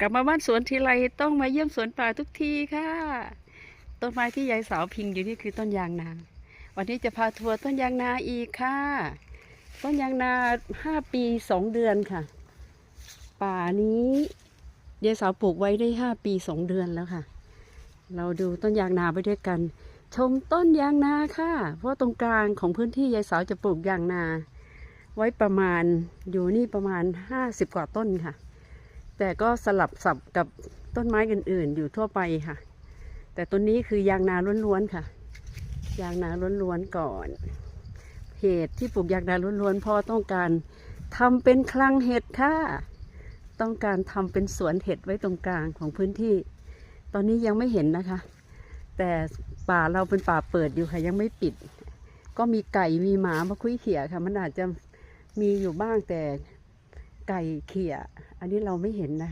กลับมาบ้านสวนทีไรต้องมาเยี่ยมสวนป่าทุกทีค่ะ ต้นไม้ที่ยายสาวพิงอยู่นี่คือต้นยางนา วันนี้จะพาทัวร์ต้นยางนาอีกค่ะ ต้นยางนาห้าปีสองเดือนค่ะ ป่านี้ยายสาวปลูกไว้ได้ห้าปีสองเดือนแล้วค่ะ เราดูต้นยางนาไปด้วยกัน ชมต้นยางนาค่ะ เพราะตรงกลางของพื้นที่ยายสาวจะปลูกยางนา ไว้ประมาณอยู่นี่ประมาณห้าสิบกว่าต้นค่ะ แต่ก็สลับสับกับต้นไม้อื่น ๆ อยู่ทั่วไปค่ะ แต่ต้นนี้คือยางนาล้วนๆค่ะ ยางนาล้วนๆก่อน เหตุที่ปลูกยางนาล้วนๆเพราะต้องการทำเป็นคลังเห็ดค่ะ ต้องการทำเป็นสวนเห็ดไว้ตรงกลางของพื้นที่ ตอนนี้ยังไม่เห็นนะคะ แต่ป่าเราเป็นป่าเปิดอยู่ค่ะยังไม่ปิด ก็มีไก่มีหมามาคุยเขี่ยค่ะ มันอาจจะมีอยู่บ้างแต่ ไก่เขี่ย อันนี้เราไม่เห็นนะ